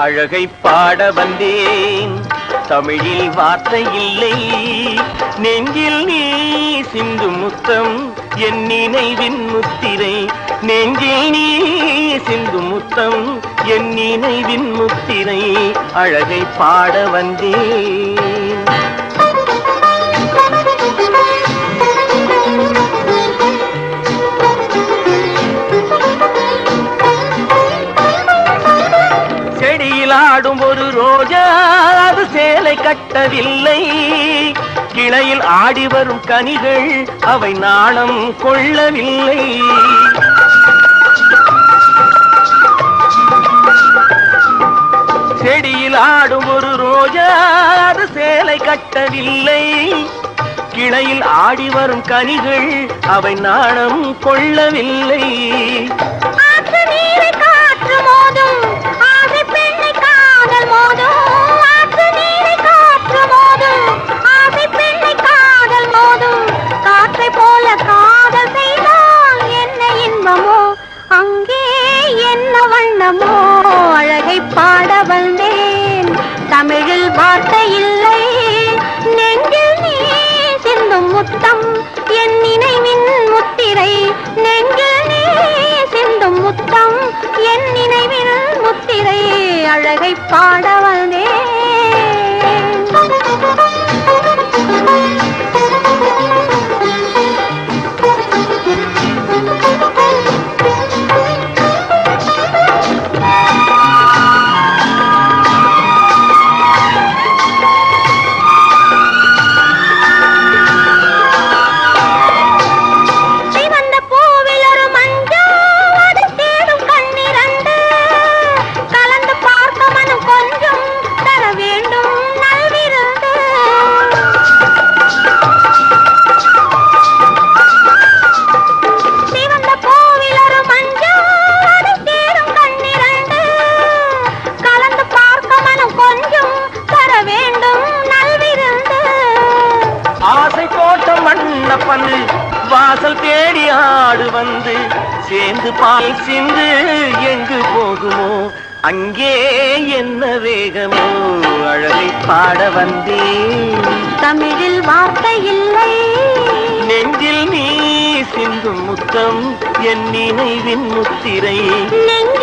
அழகை பாட வந்தேன். தமிழில் வார்த்தை இல்லை. நெஞ்சில் நீ சிந்து முத்தம் என் நினைவின் முத்திரை. நெஞ்சில் நீ சிந்து முத்தம் என் நினைவின் முத்திரை. அழகை பாட வந்தேன். ஆடும் ஒரு ரோஜா அது சேலை கட்டவில்லை. கிளையில் ஆடி வரும் கனிகள் அவை நாணம் கொள்ளவில்லை. செடியில் ஆடும் ஒரு ரோஜா அது சேலை கட்டவில்லை. கிளையில் ஆடி வரும் கனிகள் அவை நாணம் கொள்ளவில்லை. என் நினைவின் முத்திரை அழகை பாட வந்தேன். போட்ட மண்ணப்பன் வாசல் தேடி ஆடு வந்து சேர்ந்து பால் சிந்து எங்கு போகுமோ? அங்கே என்ன வேகமோ? அழகை பாட வந்தேன். தமிழில் வார்த்தை இல்லை. நெஞ்சில் நீ சிந்தும் முத்தம் என் நினைவின் முத்திரை. நெஞ்சில்